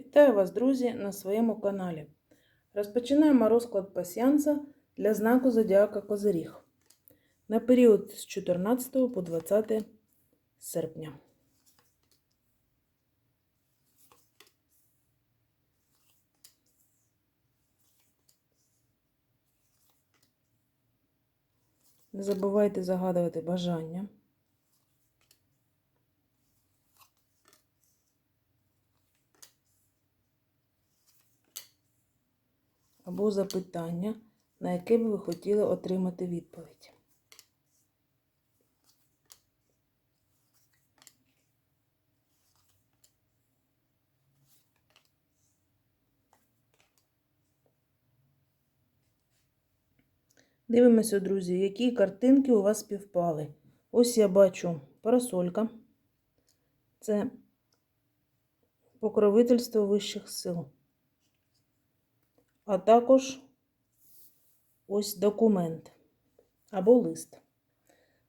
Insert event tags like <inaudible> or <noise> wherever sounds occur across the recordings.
Вітаю вас, друзі, на своєму каналі. Розпочинаємо розклад пасіанса для знаку Зодіака Козиріг на період з 14 по 20 серпня. Не забувайте загадувати бажання. Запитання, на яке б ви хотіли отримати відповідь. Дивимося, друзі, які картинки у вас співпали. Ось я бачу парасолька. Це покровительство вищих сил а також ось документ або лист.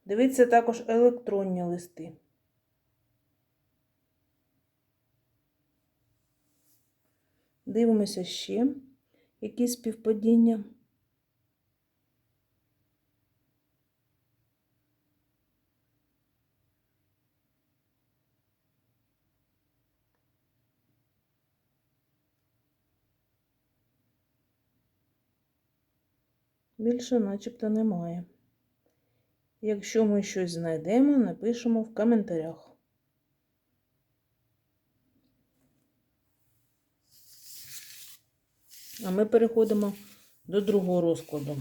Дивіться також електронні листи. Дивимося ще які співпадіння. Більше начебто немає. Якщо ми щось знайдемо, напишемо в коментарях. А ми переходимо до другого розкладу.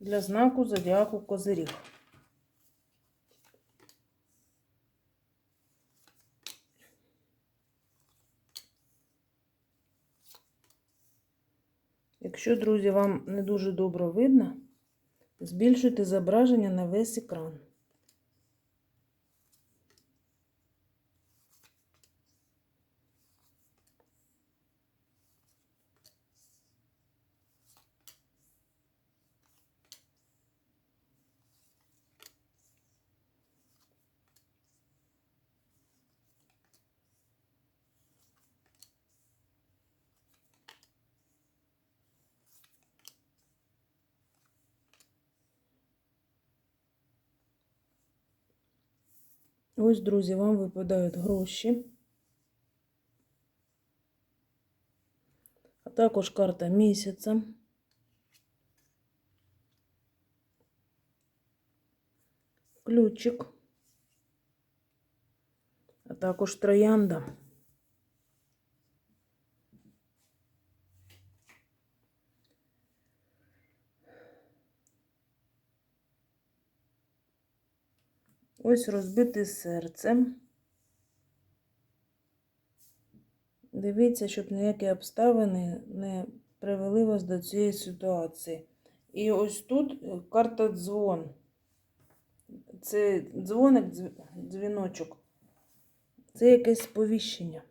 Для знаку зодіаку Козиріг. Якщо, друзі, вам не дуже добре видно, збільшуйте зображення на весь екран. Ось, друзі, вам випадають гроші. А також карта місяця. Ключик, а також троянда. Ось розбите серце. Дивіться, щоб ніякі обставини не привели вас до цієї ситуації. І ось тут карта дзвон. Це дзвоник, дзвіночок. Це якесь сповіщення.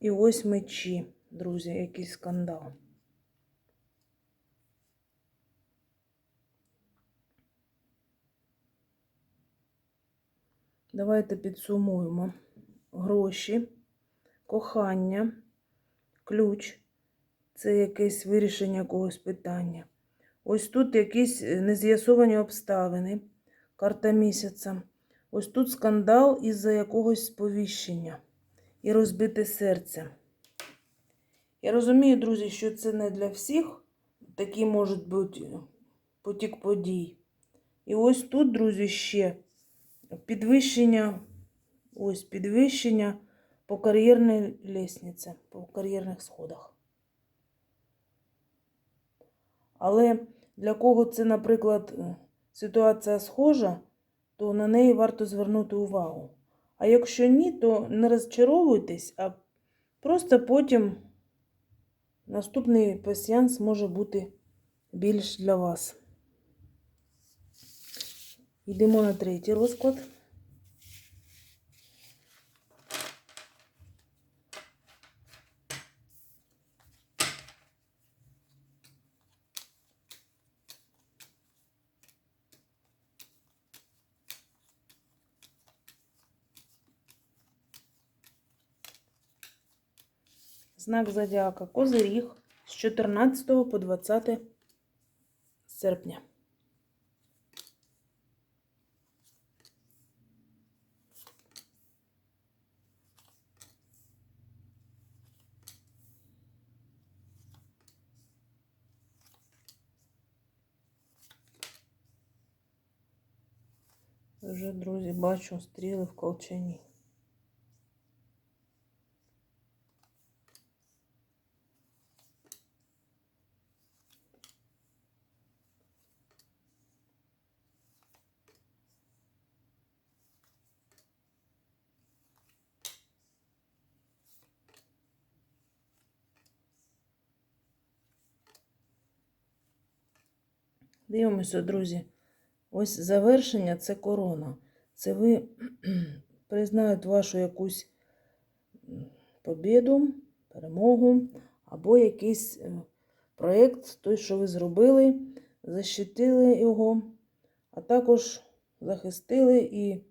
І ось мечі, друзі, якийсь скандал. Давайте підсумуємо гроші, кохання, ключ це якесь вирішення якогось питання. Ось тут якісь е, нез'ясовані обставини, карта місяця. Ось тут скандал із-за якогось сповіщення і розбите серце. Я розумію, друзі, що це не для всіх. Такі можуть бути потік подій. І ось тут, друзі, ще підвищення, ось підвищення по кар'єрній лісниці, по кар'єрних сходах. Але для кого це, наприклад, ситуація схожа, то на неї варто звернути увагу. А якщо ні, то не розчаровуйтесь, а просто потім наступний пасіянс може бути більш для вас. Йдемо на третій розклад. Знак зодіака Козиріг з 14 по 20 серпня. Вже, друзі, бачу стріли в колчані. Дивимося, друзі. Ось завершення це корона. Це ви <clears throat> признають вашу якусь побіду, перемогу, або якийсь е, проєкт, той, що ви зробили, защитили його, а також захистили і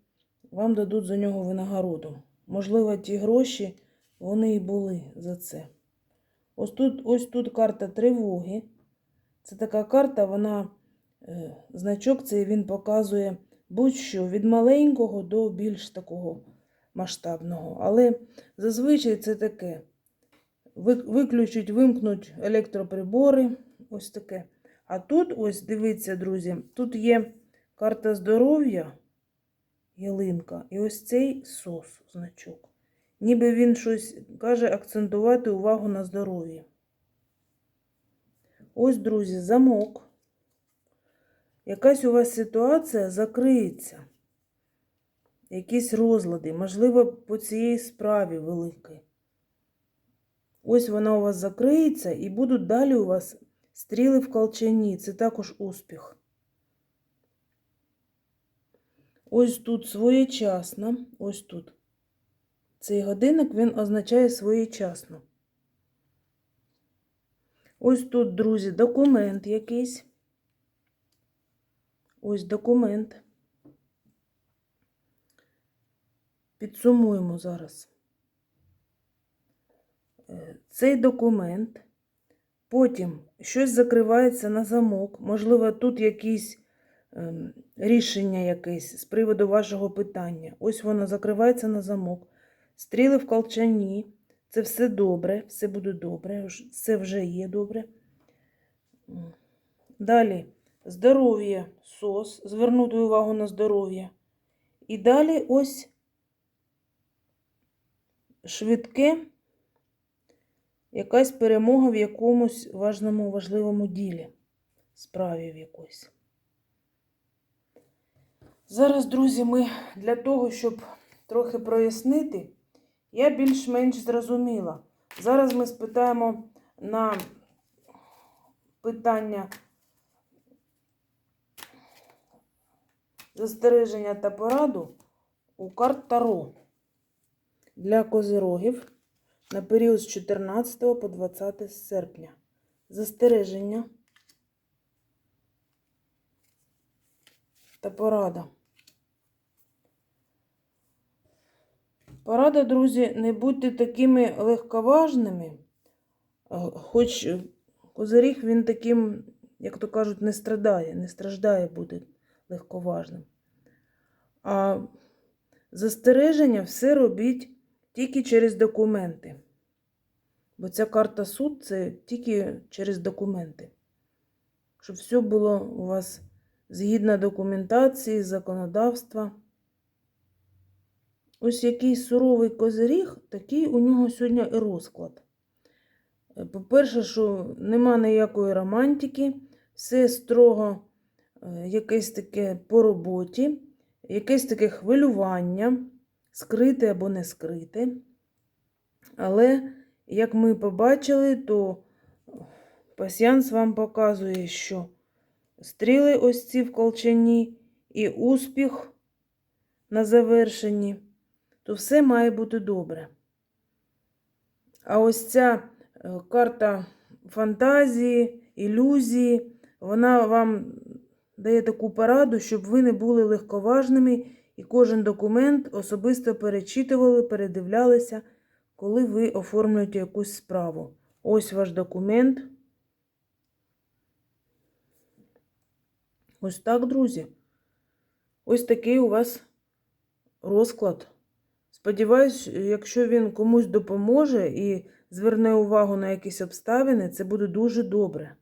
вам дадуть за нього винагороду. Можливо, ті гроші вони і були за це. Ось тут, ось тут карта тривоги. Це така карта, вона, значок цей він показує будь-що від маленького до більш такого масштабного. Але зазвичай це таке. Ви- Виключуть, вимкнуть електроприбори. Ось таке. А тут, ось, дивіться, друзі, тут є карта здоров'я, ялинка, і ось цей сос, значок. Ніби він щось каже акцентувати увагу на здоров'ї. Ось, друзі, замок. Якась у вас ситуація закриється. Якісь розлади, можливо, по цієї справі великій. Ось вона у вас закриється, і будуть далі у вас стріли в колчані. Це також успіх. Ось тут своєчасно, ось тут. Цей годинник він означає своєчасно. Ось тут, друзі, документ якийсь. Ось документ. Підсумуємо зараз. Е, Цей документ. Потім щось закривається на замок. Можливо, тут якісь ем, рішення якесь з приводу вашого питання. Ось воно закривається на замок. Стріли в колчані. Це все добре, все буде добре, все вже є добре. Далі здоров'я, сос, звернути увагу на здоров'я. І далі ось швидке, якась перемога в якомусь важному, важливому ділі, справі в якоїсь. Зараз, друзі, ми для того, щоб трохи прояснити, я більш-менш зрозуміла. Зараз ми спитаємо на питання застереження та пораду у карт Таро для козирогів на період з 14 по 20 серпня. Застереження та порада. Порада, друзі, не будьте такими легковажними, Е, хоч козиріг він таким, як то кажуть, не страдає, не страждає бути легковажним. А застереження все робіть тільки через документи. Бо ця карта суд це тільки через документи. Щоб все було у вас згідно документації, законодавства. Ось який суровий козиріг, такий у нього сьогодні і розклад. Е, По-перше, що нема ніякої романтики, все строго якесь таке по роботі, якесь таке хвилювання, скрите або не скрите. Але, як ми побачили, то пасіанс вам показує, що стріли ось ці в колчані і успіх на завершенні, то все має бути добре. А ось ця е, карта фантазії, ілюзії, вона вам дає таку пораду, щоб ви не були легковажними і кожен документ особисто перечитували, передивлялися, коли ви оформлюєте якусь справу. Ось ваш документ. Ось так, друзі. Ось такий у вас розклад. Сподіваюсь, якщо він комусь допоможе і зверне увагу на якісь обставини, це буде дуже добре.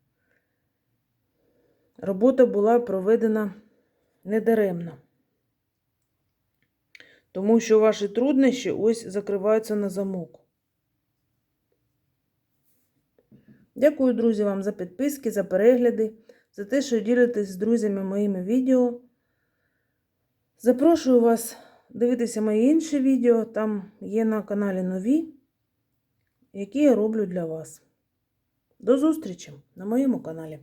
Робота була проведена недаремно. Тому що ваші труднощі ось закриваються на замок. Дякую, друзі, вам за підписки, за перегляди, за те, що ділитесь з друзями моїми відео. Запрошую вас дивитися мої інші відео. Там є на каналі нові, які я роблю для вас. До зустрічі на моєму каналі.